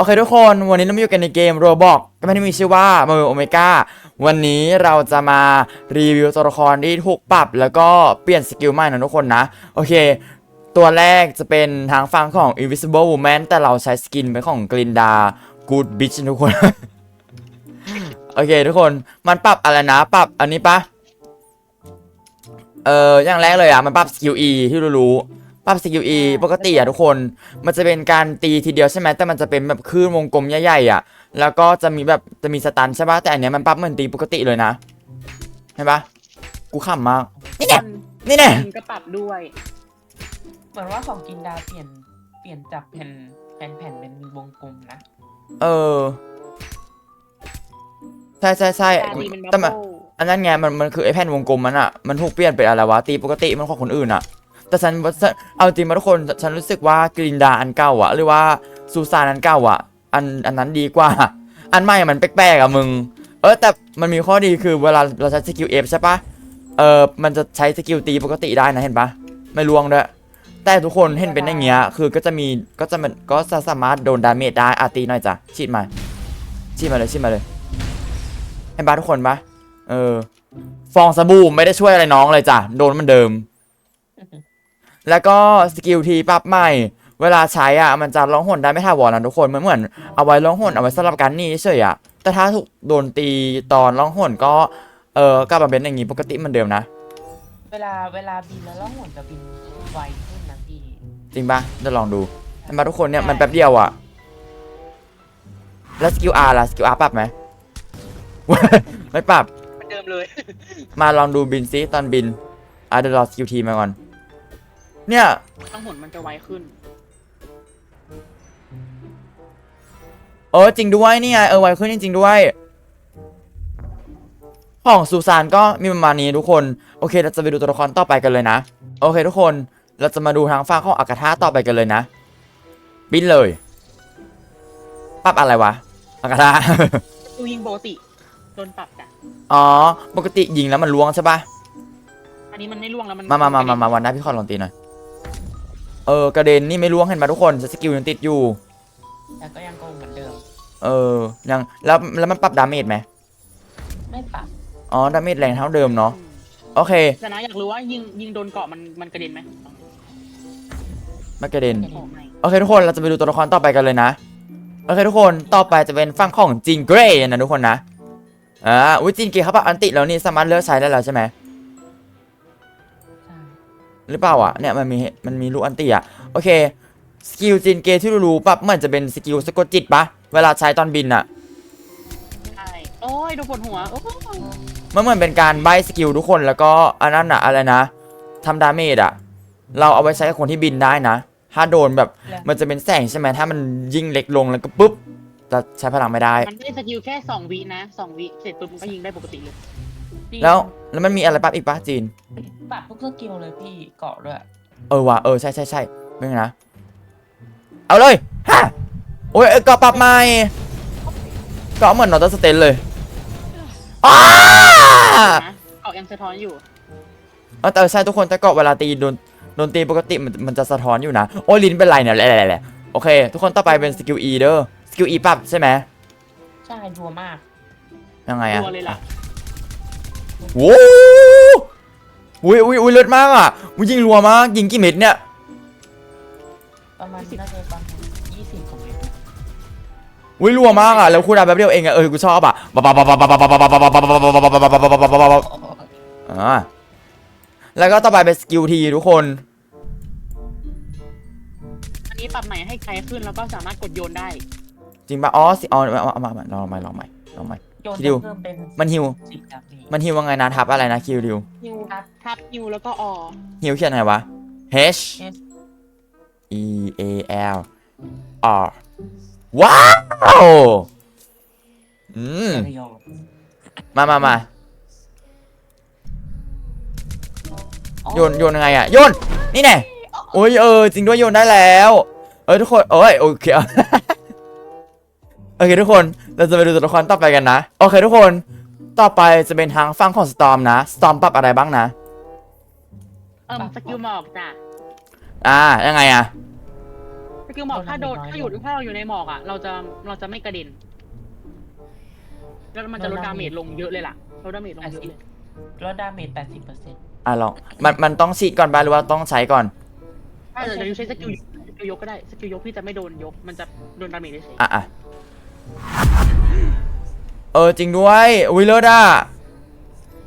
โอเคทุกคนวันนี้เรามาอยู่กันในเกม Roblox ก็ไม่ได้มีชื่อว่า m a r v e l Omega วันนี้เราจะมารีวิวตัวละครที่ถูกปรับ แล้วก็เปลี่ยนสกิลใหม่นะทุกคนนะ โอเค ตัวแรกจะเป็นทางฝั่งของ Invisible Woman แต่เราใช้สกินเป็นของ Glinda Good Bitch ทุกคน โอเคทุกคนมันปรับอะไรนะปรับอันนี้ปะเอออย่างแรกเลยอะมันปรับสกิล E ที่รู้ๆ ปรับสกิล E ปกติอะทุกคน มันจะเป็นการตีทีเดียวใช่ไหมแต่มันจะเป็นแบบคลื่นวงกลมใหญ่ๆอะ แล้วก็จะมีแบบจะมีสตันใช่ปะแต่อันเนี้ยมันปรับเหมือนตีปกติเลยนะเห็นปะกูขำมากนี่แน่นี่แน่มันก็ปรับด้วย เหมือนว่าของกินดาเปลี่ยนเปลี่ยนจากแผ่นแผ่นแผ่นเป็นวงกลมนะ เออใช่ใช่ใช่ตาดีมันบัแต่บมันเบิ้ลอันนั้นไงมันมันคือไอ้แผ่นวงกลมมันอะมันถูกเปลี่ยนเป็นอะไรวะตีปกติมันของคนอื่นอะ แต่ฉันว่าเอาจริงมาทุกคนฉันรู้สึกว่ากรินดาอันเก่าอะหรือว่าซูซานอันเก่าอะอันอันนั้นดีกว่า อันใหม่อะมันแปลกๆอะมึง เออแต่มันมีข้อดีคือเวลาเราใช้สกิลเอฟใช่ปะเออมันจะใช้สกิลตีปกติได้นะเห็นปะไม่ลวงด้วยแต่ทุกคนเห็นเป็นอย่างเงี้ยคือก็จะมีก็จะมันก็จะสามารถโดนดาเมจได้อาตีหน่อยจ้ะฉีดมาฉีดมาเลยฉีดมาเลยเห็นปะทุกคนปะเออฟองสบู่ไม่ได้ช่วยอะไรน้องเลยจ้ะโดนมันเดิม แล้วก็สกิลทีปรับใหม่ เวลาใช้อะมันจะร้องหนได้ไม่ท่าวรนะทุกคนมันเหมือนเอาไว้ร้องหนเอาไว้สำหรับการหนี่เฉยอะแต่ถ้าถูกโดนตีตอนร้องหนก็เออกลับมาเป็นอย่างงี้ปกติเหมือนเดิมนะ เวลาเวลาบินแล้วล่องหนจะบินไวขึ้นนะพี่จริงปะเดี๋ยวลองดูเห็นปะทุกคนเนี่ยมันแป๊บเดียวอะแล้วสกิล R ล่ะสกิล R ปรับไหม ไม่ปรับ เหมือนเดิมเลย มาลองดูบินซิตอนบินอะเดี๋ยวรอสกิลทีมาก่อน เนี่ย ต้องหนมันจะไวขึ้น เออจริงด้วยนี่ไงเออไวขึ้นจริงๆด้วย ของซูซานก็มีประมาณนี้ทุกคน โอเค เราจะไปดูตัวละครต่อไปกันเลยนะ โอเค ทุกคนเราจะมาดูทางฝั่งของอากาธาต่อไปกันเลยนะบินเลยปรับอะไรวะอากาธา ดูยิงปกติโดนปรับจ้ะอ๋อ ปกติยิงแล้วมันล้วงใช่ปะอันนี้มันไม่ล่วงแล้วมันมามามามามาวันหน้าพี่ขอลองตีหน่อย เออกระเด็นนี่ไม่ล้วงเห็นปะทุกคนสกิลยังติดอยู่ แต่ก็ยังโกงเหมือนเดิม เออยังแล้วแล้วมันปรับดาเมจไหมไม่ปรับอ๋อดาเมจแรงเท่าเดิมเนาะโอเคแต่นะอยากรู้ว่ายิงยิงโดนเกาะมันมันกระเด็นไหมไม่กระเด็นโอ้ไม่โอเคทุกคนเราจะไปดูตัวละครต่อไปกันเลยนะโอเคทุกคนต่อไปจะเป็นฝั่งของจินเกรย์นะทุกคนนะอ่าอุ้ยจินเกรย์เขาปรับอันติแล้วนี่สามารถเลือกใช้ได้แล้วใช่ไหมใช่ หรือเปล่าอะเนี่ยมันมีมันมีลูกอันติอะโอเคสกิลจินเกรย์ที่รู้ๆปรับเหมือนจะเป็นสกิลสะกดจิตปะเวลาใช้ตอนบินอะใช่โอ้ยโดนปวดหัวโอ้ยมันเหมือนเป็นการใบสกิลทุกคนแล้วก็อันนั้นอะอะไรนะทำดาเมจอะเราเอาไว้ใช้กับคนที่บินได้นะ ถ้าโดนแบบมันจะเป็นแสงใช่ไหมถ้ามันยิ่งเล็กลงแล้วก็ปุ๊บจะใช้พลังไม่ได้ มันได้สกิลแค่สองวินะสองวิเสร็จปุ๊บมันก็ยิงได้ปกติเลยพี่แล้วแล้วมันมีอะไรปรับอีกปะจีน ปรับทุกสกิลเลยพี่เกาะด้วยเออว่ะเออใช่ใช่ใช่ไม่งั้นนะเอาเลยฮะโอ้ยเอ้ยเกาะปรับใหม่เกาะเหมือนนอตสเตนเลยอ้านะเกาะยังสะท้อนอยู่เออแต่ใช่ทุกคนแต่เกาะเวลาตีโดนโดนตีปกติมันมันจะสะท้อนอยู่นะโอ้ยลิ้นเป็นไรเนี่ยแหละแหละแหละโอเค ทุกคนต่อไปเป็นสกิล E เด้อสกิล E ปรับใช่ไหมใช่ดัวมากยังไงอะตัวเลยล่ะโว้ อุ้ยอุ้ยอุ้ยเลือดมากอะอุ้ยยิงรัวมากยิงกี่เม็ดเนี่ยประมาณน่าจะประมาณยี่สิบของเมตรอุ้ยรัวมากอะแล้วคูลดาวน์แป๊บเดียวเองอะเออกูชอบอะอ่าแล้วก็ต่อไปเป็นสกิลทีทุกคนอันนี้ปรับใหม่ให้ไกลขึ้นแล้วก็สามารถกดโยนได้จริงป่ะอ๋อสิอ๋อเอาเอามาลองใหม่ลองใหม่ลองใหม่ โยนคิดดูจะเพิ่มเป็นมันหิว สิบดาเมจมันฮิวว่าไงนะทับอะไรนะคิวดิวฮิวทับฮิวแล้วก็ออฮิวเขียนไงวะ H E A L R ว้าวอืมประโยชน์มามามาอ๋อโยนโยนยังไงอะโยนนี่แน่โอ้ยเออจริงด้วยโยนได้แล้ว เออทุกคนโอ้ยโอเค โอเคทุกคน เราจะไปดูตัวละครต่อไปกันนะ โอเคทุกคน ต่อไปจะเป็นทางฝั่งของสตอมนะสตอมปรับอะไรบ้างนะ เอิ่มสกิลหมอกจ้ะอ่า ยังไงอะสกิลหมอกถ้าโดนถ้าอยู่ถ้าเราอยู่ในหมอกอะ เราจะเราจะไม่กระเด็นแล้วมันจะลดดาเมจลงเยอะเลยล่ะลดดาเมจลงเยอะเลยลดดาเมจแปดสิบเปอร์เซ็นต์อะลองมันมันต้องฉีดก่อนบ้าหรือว่าต้องใช้ก่อนถ้าเราจะใช้สกิลสกิลยกก็ได้ สกิลยกพี่จะไม่โดนยก มันจะโดนดาเมจเฉยอะอะ เออจริงด้วยวิเลอร์ด่ะ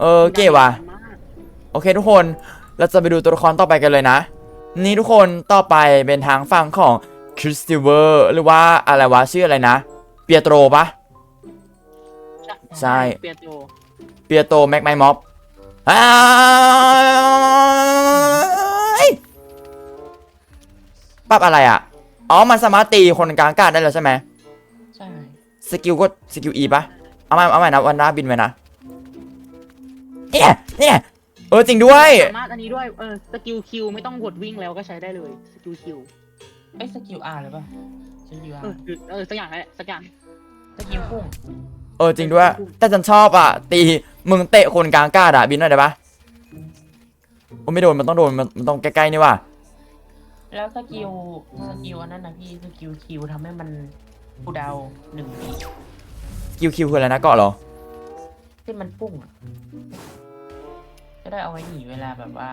เออเก๋ว่ะมากโอเคทุกคนเราจะไปดูตัวละครต่อไปกันเลยนะ นี่ทุกคนต่อไปเป็นทางฝั่งของคริสติเวอร์หรือว่าอะไรวะชื่ออะไรนะ เปียโตรปะใช่เปียโตเปียโตแม็กไมม็อบอ้ายปรับอะไรอะ อ๋อ มันสามารถตีคนกลางอากาศได้แล้วใช่ไหมใช่ สกิลก็สกิลอีปะเอาใหม่เอาใหม่นะวันหน้าบินไปนะเนี่ยเนี่ยเออจริงด้วยสามารถอันนี้ด้วยเออสกิลคิวไม่ต้องกดวิ่งแล้วก็ใช้ได้เลยสกิลคิวไอ้ยสกิลอาร์หรือเปล่าสกิลอาเออร์หรือเออสักอย่างนั่นแหละสักอย่างสกิลพุ่งเออจริงด้วย แต่ฉันชอบอะ ตีมึงเตะคนกลางอากาศอะบินหน่อยได้ปะโอ้ไม่โดนมันต้องโดนมันมันต้องใกล้ๆนี่ว่ะแล้วสกิลสกิลอันนั้นนะพี่สกิลคิวทำให้มัน กูดาวหนึ่งวิสกิลคิวคืออะไรนะเกาะเหรอ ที่มันพุ่งอะจะได้เอาไว้หนีเวลาแบบว่า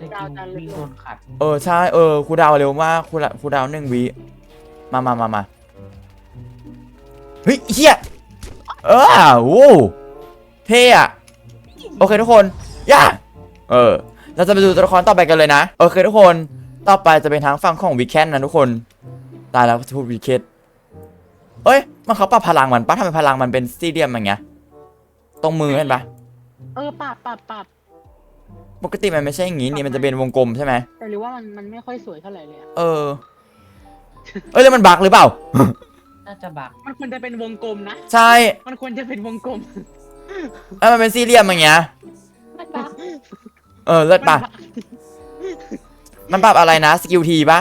สกิลวิ่งโดนขัดเออใช่เออครูดาวเร็วมากครูดาวครูดาวหนึ่งวิมามามามาเฮ้ยเฮียเออโอ้เท่อะโอเคทุกคนย่าเออเราจะไปดูตัวละครต่อไปกันเลยนะ โอเคทุกคนต่อไปจะเป็นทางฝั่งของวีแคนนะทุกคน ตายแล้วจะพูดวีเคน เอ้ย มันเขาปรับพลังมันปะทำไมพลังมันเป็นสี่เหลี่ยมอย่างเงี้ย ตรงมือเห็นปะเออปรับปรับปรับปกติมันไม่ใช่อย่างงี้นี่มันจะเป็นวงกลมใช่ไหมแต่หรือว่ามันมันไม่ค่อยสวยเท่าไหร่เลยอะเออ เอ้ยแล้วมันบักหรือเปล่า น่าจะบักมันควรจะเป็นวงกลมนะ ใช่มันควรจะเป็นวงกลมเอ้ยมันเป็นสี่เหลี่ยมอย่างเงี้ย มันบัก เออเลิศปะมันปรับอะไรนะสกิลทีปะ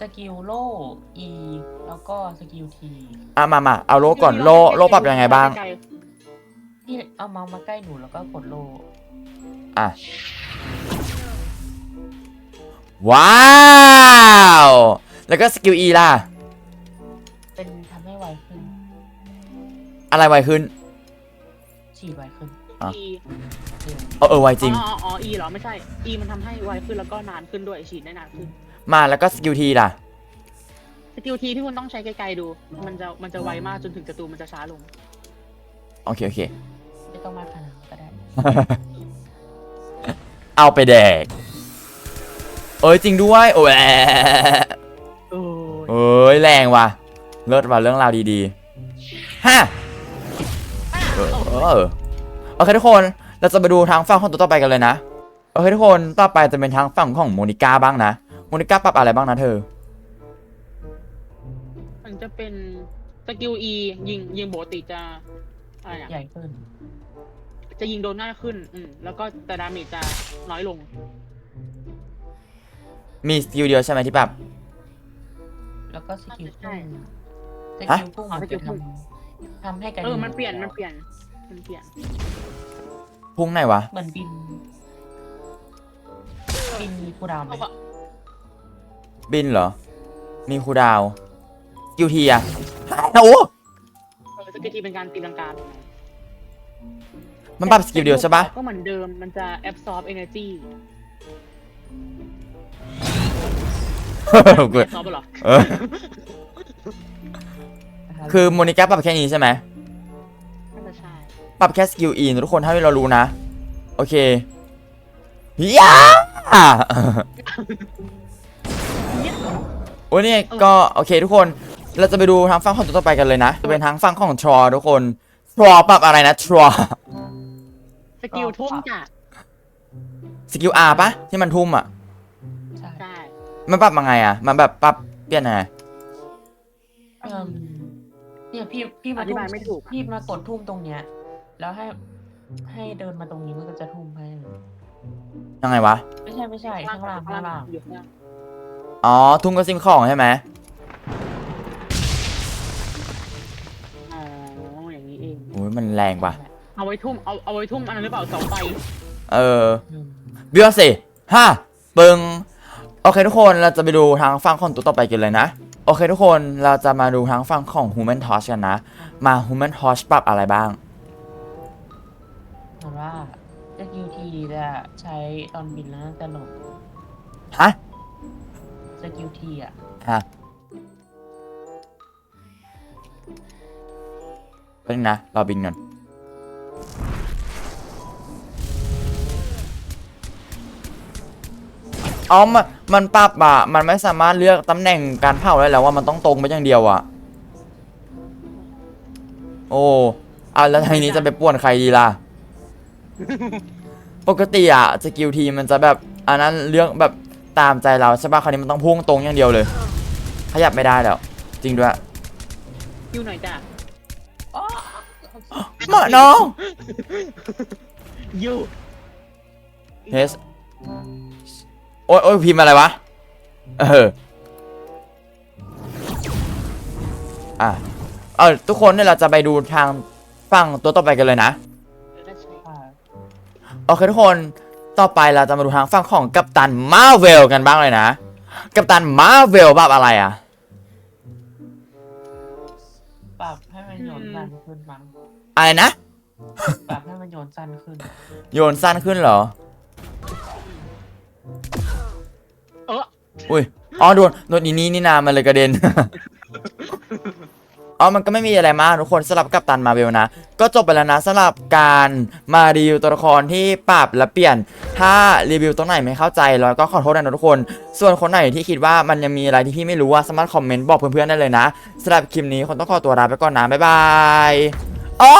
สกิลโล่ E แล้วก็สกิล T อะมามาเอาโลก่อนโลโลปรับยังไงบ้างไกลพี่เอาเมาส์มาใกล้หนูแล้วก็กดโล่อะ ว้าว แล้วก็สกิล E ล่ะ เป็นทำให้ไวขึ้น อะไรไวขึ้น ฉีดไวขึ้นๆอะ E เร็วเออเออไวจริง อ๋ออ๋อ E เหรอไม่ใช่ E มันทำให้ไวขึ้นแล้วก็นานขึ้นด้วยฉีดได้นานขึ้น มาแล้วก็สกิลทีล่ะ สกิลทีที่คุณต้องใช้ไกลๆดู มันจะมันจะไวมากจนถึงศัตรูมันจะช้าลง โอเคโอเค ไม่ต้องมากขนาดนั้นก็ได้ เอาไปแดก เอ้ยจริงด้วย โอ้ยโอ้ยเอ้ยแรงว่ะ เลิศว่ะเรื่องราวดีๆฮะเออเออโอเคทุกคน เราจะไปดูทางฝั่งของตัวต่อไปกันเลยนะ โอเคทุกคน ต่อไปจะเป็นทางฝั่งของโมนิก้าบ้างนะ โมนิก้าปรับอะไรบ้างนะเธอ มันจะเป็นสกิล E ยิงยิงปกติจะอะไรใหอะญ่ขึ้น จะยิงโดนง่ายขึ้น อืมแล้วก็แต่ดาเมจจะน้อยลง มีสกิลเดียวใช่ไหมที่ปรับ แล้วก็สกิลใช่พุ่งสฮะกิลพุ่งอ๋อมันสกิจะลพุ่ทงำทำให้กระเอดิ่องมันเปลี่ยนมันเปลี่ยน มันเปลี่ยน พุ่งไหนวะ เหมือนบิน บินมีคูลดาวน์ไหมเอาอะ บินเหรอ มีคูลดาวน์สกิลทีอะโอ้โหเออสกิลทีเป็นการตีลังกามันปรับสกิลเดียวใช่ปะก็เหมือนเดิมมันจะ absorb energy กู absorb เหรอเออ คือโมนิก้าปรับแค่นี้ใช่ไหม น่าจะใช่ปรับแค่สกิลอีนะทุกคนเท่าที่เรารู้นะ โอเคยา โอ้ยนี่ก็โอเคทุกคนเราจะไปดูทางฝั่งของตัวต่อไปกันเลยนะจะเป็นทางฝั่งของทรอทุกคนทรอปรับอะไรนะทรอสกิลทุ่มจ้ะสกิลอาร์ปะที่มันทุ่มอะใช่ใช่มันปรับยังไงอะ มันแบบปรับเปลี่ยนยังไงเอิ่มเนี่ยพี่พี่มาอธิบายไม่ถูกอะพี่มากดทุ่มตรงเนี้ย แล้วให้ให้เดินมาตรงนี้มันก็จะทุ่มให้ยังไงวะ ไม่ใช่ไม่ใช่ข้างล่างข้างล่าง อยู่ข้างล่างอ๋อ ทุ่มก็ซิมของใช่ไหมอ๋ออย่างนี้เองโอ้ยมันแรงปะเอาไว้ทุ่มเอาเอาไว้ทุ่มอันนั้นหรือเปล่าเสาไฟเอออืมเบี้ยสิห้าปึงโอโอเคทุกคนเราจะไปดูทางฝั่งของตัวต่อไปกันเลยนะ โอเคทุกคนเราจะมาดูทางฝั่งของ Human Torch กันนะ มา Human Torch ปรับอะไรบ้างเหมือนว่าสกิลทีจะใช้ตอนบินแล้วน่าจะหลงฮะ สกิลทีอะฮะเป็นงนะเราบินก่อนอ๋อมันมันปรับอะ มันไม่สามารถเลือกตำแหน่งการเผาได้แล้วว่ามันต้องตรงไปอย่างเดียวอะ โอ้อะแล้วทีนี้จะไปป่วนใครดีล่ะ ปกติอะสกิลทีมันจะแบบอันนั้นเรื่องแบบ ตามใจเราใช่ป่ะคราวนี้มันต้องพุ่งตรงอย่างเดียวเลย ขยับไม่ได้แล้ว จริงด้วยอยู่หน่อยจ้ะเหมาะน้องอยู่เฮสโอ้ยโอ้ยพิมพ์อะไรวะ เออ อะ เออทุกคนเนี่ยเราจะไปดูทางฝั่งตัวต่อไปกันเลยนะอ่าโอเคทุกคน ต่อไปเราจะมาดูทางฝั่งของกัป ตันมาเวลกันบ้างเลยนะ กัปตันมาเวลแบบอะไรอะปรับให้มันโยนสั้นขึ้นมั้งอะไรนะ ปรับให้มันโยนสั้นขึ้น โยนสั้นขึ้นเหรอ เอออุ้ย อ๋อโดนโดนอีนี้นี่นามันเลยกระเด็น อ๋อมันก็ไม่มีอะไรมากทุกคนสำหรับกัปตันมาเวลนะ ก็จบไปแล้วนะสำหรับการมารีวิวตัวละครที่ปรับและเปลี่ยน ถ้ารีวิวตรงไหนไม่เข้าใจแล้วก็ขอโทษนะทุกคน ส่วนคนไหนที่คิดว่ามันยังมีอะไรที่พี่ไม่รู้อะสามารถคอมเมนต์บอกเพื่อนๆได้เลยนะสำหรับคลิปนี้คนต้องขอตัวลาไปก่อนนะบ๊ายบายอ๋อ